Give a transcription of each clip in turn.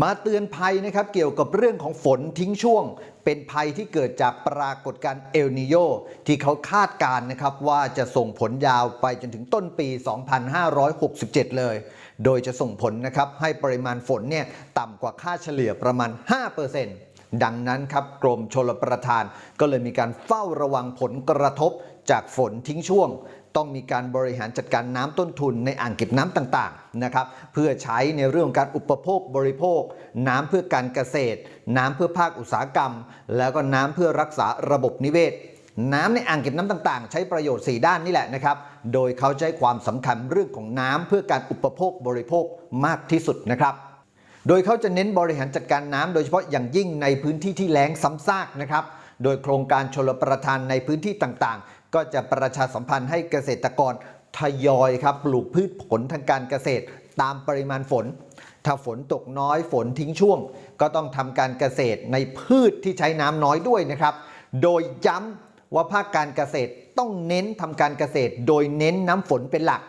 มาเตือนภัยนะครับเกี่ยวกับเรื่องของฝนทิ้งช่วง เป็นภัยที่เกิดจากปรากฏการณ์เอลนิโยที่เขาคาดการนะครับว่าจะส่งผลยาวไปจนถึงต้นปี 2567 เลย โดยจะส่งผลนะครับให้ปริมาณฝนเนี่ยต่ำกว่าค่าเฉลี่ยประมาณ 5%ดังนั้นครับกรมชลประทานก็เลยมีการเฝ้าระวังผลกระทบจากฝนทิ้งช่วง ต้องมีการบริหารจัดการน้ำต้นทุนในอ่างเก็บน้ำต่างๆนะครับเพื่อใช้ในเรื่องการอุปโภคบริโภค น้ำเพื่อการเกษตร น้ำเพื่อภาคอุตสาหกรรม แล้วก็น้ำเพื่อรักษาระบบนิเวศน้ำในอ่างเก็บน้ำต่างๆ ใช้ประโยชน์ 4 ด้านนี่แหละนะครับ โดยเขาใช้ความสำคัญเรื่องของน้ำเพื่อการอุปโภคบริโภคมากที่สุดนะครับ โดยเขาจะเน้นบริหารจัดการน้ำโดยเฉพาะอย่างยิ่งในพื้นที่ที่แล้งซ้ำซากนะครับ โดยโครงการชลประทานในพื้นที่ต่างๆ ก็จะประชาสัมพันธ์ให้เกษตรกรทยอยครับปลูกพืชผลทางการเกษตรตามปริมาณฝน ถ้าฝนตกน้อยฝนทิ้งช่วง ก็ต้องทำการเกษตรในพืชที่ใช้น้ำน้อยด้วยนะครับ โดยย้ำว่าภาคการเกษตรต้องเน้นทำการเกษตร โดยเน้นน้ำฝนเป็นหลัก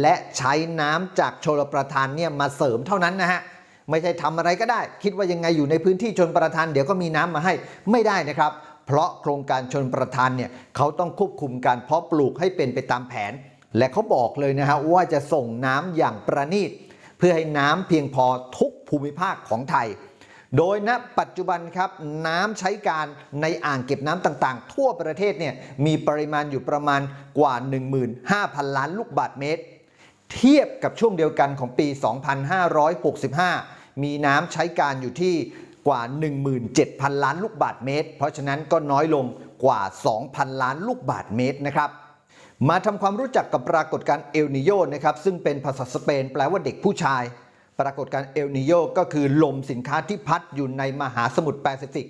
และใช้น้ำจากชลประทานเนี่ยมาเสริมเท่านั้นนะฮะไม่ใช่ทำอะไรก็ได้ คิดว่ายังไงอยู่ในพื้นที่ชนประทานเดี๋ยวก็มีน้ำมาให้ไม่ได้นะครับ เพราะโครงการชนประทานเนี่ยเขาต้องควบคุมการเพาะปลูกให้เป็นไปตามแผน และเขาบอกเลยนะฮะว่าจะส่งน้ำอย่างประณีต เพื่อให้น้ำเพียงพอทุกภูมิภาคของไทย โดยณปัจจุบันครับน้ำใช้การในอ่างเก็บน้ำต่างๆ ทั่วประเทศเนี่ยมีปริมาณอยู่ประมาณกว่า 15,000 ล้านลูกบาศก์เมตร เทียบกับช่วงเดียวกันของปี 2565 มีน้ำใช้การอยู่ที่ กว่า 17,000 ล้านลูกบาศก์เมตร เพราะฉะนั้นก็น้อยลงกว่า 2,000 ล้านลูกบาศก์เมตรนะครับมาทำความรู้จักกับปรากฏการณ์เอลนิโยนะครับซึ่งเป็นภาษาสเปนแปลว่าเด็กผู้ชาย ปรากฏการณ์เอลนิโยก็คือลมสินค้าที่พัดอยู่ในมหาสมุทรแปซิฟิก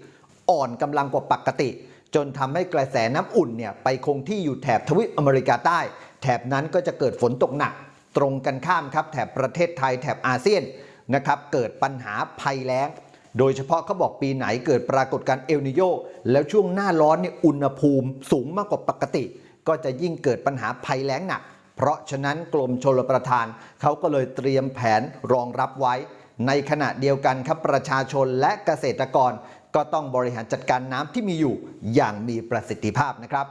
อ่อนกำลังกว่าปกติ จนทำให้กระแสน้ำอุ่นเนี่ยไปคงที่อยู่แถบทวีปอเมริกาใต้ แถบนั้นก็จะเกิดฝนตกหนัก ตรงกันข้ามครับแถบประเทศไทยแถบอาเซียนนะครับเกิดปัญหาภัยแล้ง โดยเฉพาะเขาบอกปีไหนเกิดปรากฏการณ์เอลนิโยแล้วช่วงหน้าร้อนเนี่ยอุณหภูมิสูงมากกว่าปกติ ก็จะยิ่งเกิดปัญหาภัยแล้งหนัก เพราะฉะนั้นกรมชลประทาน เขาก็เลยเตรียมแผนรองรับไว้ ในขณะเดียวกันครับประชาชนและเกษตรกร ก็ต้องบริหารจัดการน้ำที่มีอยู่อย่างมีประสิทธิภาพนะครับ